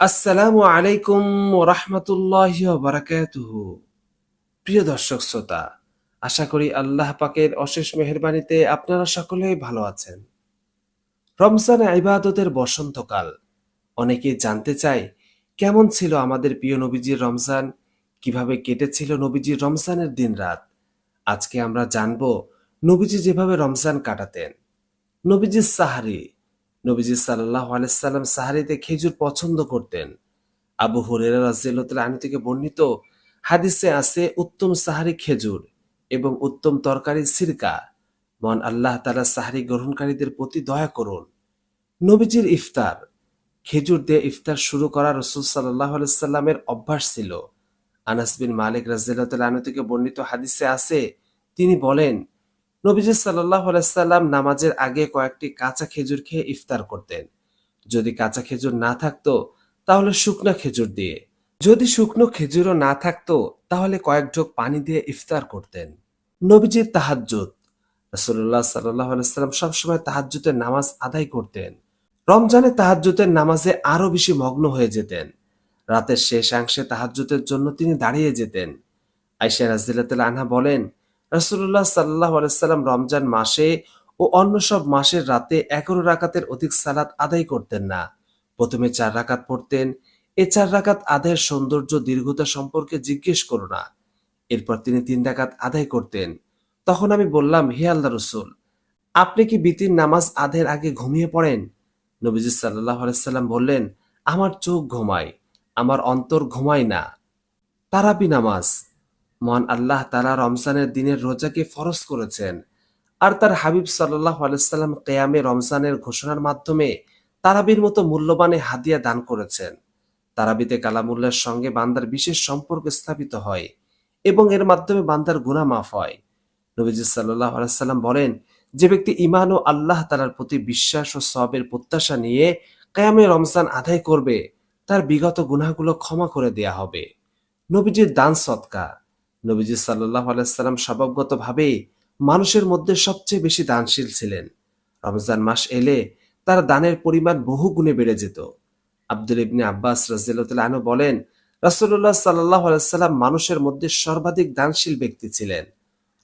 আসসালামু আলাইকুম রহমতুল্লাহ বারাকাতুহু প্রিয় দর্শক শ্রোতা, আশা করি আল্লাহ পাকের অশেষ মেহরবানিতে আপনারা সকলেই ভালো আছেন। রমজান ইবাদতের বসন্তকাল অনেকে জানতে চায়, কেমন ছিল আমাদের প্রিয় নবীজির রমজান? কীভাবে কেটেছিল নবীজির রমজানের দিন রাত আজকে আমরা জানব নবীজি যেভাবে রমজান কাটাতেন। নবীজির সাহারি নবীজি সাল্লাহ আলাইসাল্লাম সাহারিতে খেজুর পছন্দ করতেন। আবু হুরেরা রাজিয়াল্লাহ আনু থেকে বর্ণিত হাদিসে আছে, উত্তম সাহারি খেজুর এবং উত্তম তরকারি সিরকা। মন আল্লাহ তালা সাহারি গ্রহণকারীদের প্রতি দয়া করুন। নবীজির ইফতার, খেজুর দিয়ে ইফতার শুরু করা রসুল সাল্লাহ আলাইসাল্লামের অভ্যাস ছিল। আনাস বিন মালিক রাজিয়াল্লাহ আনু থেকে বর্ণিত হাদিসে আছে, তিনি বলেন নবীজি সাল্লাহ আলাইসাল্লাম নামাজের আগে কয়েকটি কাঁচা খেজুর খেয়ে ইফতার করতেন। যদি কাঁচা খেজুর না থাকতো, তাহলে শুকনো খেজুর দিয়ে। যদি শুকনো খেজুরও না থাকতো, তাহলে কয়েক ঢোক পানি দিয়ে ইফতার করতেন। নবীজির তাহাজ্জুদ। রসুল্লাহ সাল্লাহ আলাইসাল্লাম সবসময় তাহাজ্জুদের নামাজ আদায় করতেন। রমজানে তাহাজ্জুদের নামাজে আরও বেশি মগ্ন হয়ে যেতেন। রাতের শেষাংশে তাহাজ্জুদের জন্য তিনি দাঁড়িয়ে যেতেন। আইসা রাজিল্লাহ আনহা বলেন রাসুল্লাহ সাল্লাহ আলাইসাল্লাম রমজান মাসে ও অন্য সব মাসের রাতে এগারো রাকাতের অধিক সালাত আদায় করতেন না। প্রথমে চার রাকাত পড়তেন। এ চার রাকাত আদায়ের সৌন্দর্য, দীর্ঘতা সম্পর্কে জিজ্ঞেস করো না। এরপর তিনি তিন রাকাত আদায় করতেন। তখন আমি বললাম, হে আল্লাহ রসুল, আপনি কি বিতির নামাজ আধের আগে ঘুমিয়ে পড়েন? নবীজি সাল্লাহ আলাইসাল্লাম বললেন, আমার চোখ ঘুমায়, আমার অন্তর ঘুমায় না। তারাবি নামাজ মহান আল্লাহ তালা রমজানের দিনের রোজাকে ফরজ করেছেন। আর তার হাবিব সাল্লাহ আলাইসাল্লাম কেয়ামে রমজানের ঘোষণার মাধ্যমে তারাবির মতো মূল্যবানে হাদিয়া দান করেছেন। তারাবিতে কালামুল্লার সঙ্গে বান্দার বিশেষ সম্পর্ক স্থাপিত হয় এবং এর মাধ্যমে বান্দার গুণা মাফ হয়। নবীজি সাল্লাহ আলাইসাল্লাম বলেন, যে ব্যক্তি ইমান ও আল্লাহ তালার প্রতি বিশ্বাস ও সবের প্রত্যাশা নিয়ে কেয়ামে রমজান আদায় করবে, তার বিগত গুনাহগুলো ক্ষমা করে দেয়া হবে। নবীজির দান সৎকা নবীজি সাল্লাহ আলাইসাল্লাম স্বভাবগতভাবে মানুষের মধ্যে সবচেয়ে বেশি দানশীল ছিলেন। রমজান মাস এলে তার দানের পরিমাণ বহু গুণে বেড়ে যেত। আব্দুল ইবনে আব্বাস রাজিয়াল বলেন রাসুল্লাহ সাল্লাহ আলাইসাল্লাম মানুষের মধ্যে সর্বাধিক দানশীল ব্যক্তি ছিলেন।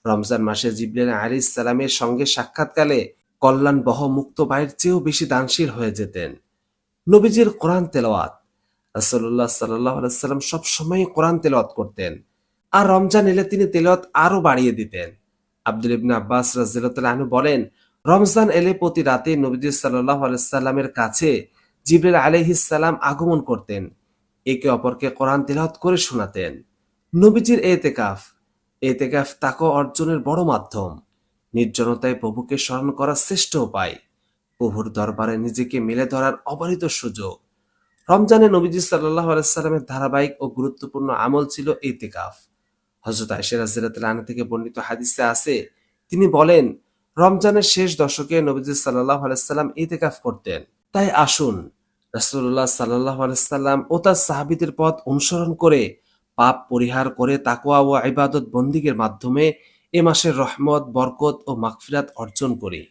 রমজান মাসে জিবলেন আলী ইসলামের সঙ্গে সাক্ষাৎকালে কল্যাণ বহ মুক্ত বায়ের চেয়েও বেশি দানশীল হয়ে যেতেন। নবীজির কোরআন তেলাওয়াত। রাসুল্লাহ সাল্লাহ আলাইসাল্লাম সবসময় কোরআন তেলাওয়াত করতেন। আর রমজান এলে তিনি তেলত আরও বাড়িয়ে দিতেন। আব্দুল ইবনে আব্বাস রাজিয়াল বলেন, রমজান এলে প্রতি রাতে নবীজি সাল্লাহ আলাইসাল্লামের কাছে জিবরুল আলহিসাল্লাম আগমন করতেন। একে অপরকে কোরআন তেলাওয়াত করে শোনাতেন। নবীজির এতেকাফ এতেকাফ তাকে অর্জনের বড় মাধ্যম। নির্জনতায় প্রভুকে স্মরণ করার শ্রেষ্ঠ উপায়। প্রভুর দরবারে নিজেকে মেলে ধরার অবারিত সুযোগ। রমজানে নবীজি সাল্লাহ আলাইসাল্লামের ধারাবাহিক ও গুরুত্বপূর্ণ আমল ছিল এতেকাফ। হজরত আয়সের রাজিরাত থেকে বর্ণিত হাদিসে আছে, তিনি বলেন, রমজানের শেষ দশকে নবীজ সাল্লাহ আলাইসাল্লাম ইতেকাফ করতেন। তাই আসুন রাসুল্লাহ সাল্লাহ আলাইসাল্লাম ও তার সাহাবিদের পথ অনুসরণ করে, পাপ পরিহার করে তাকোয়া ও ইবাদত বন্দিগের মাধ্যমে এ মাসের রহমত, বরকত ও মাকফিরাত অর্জন করি।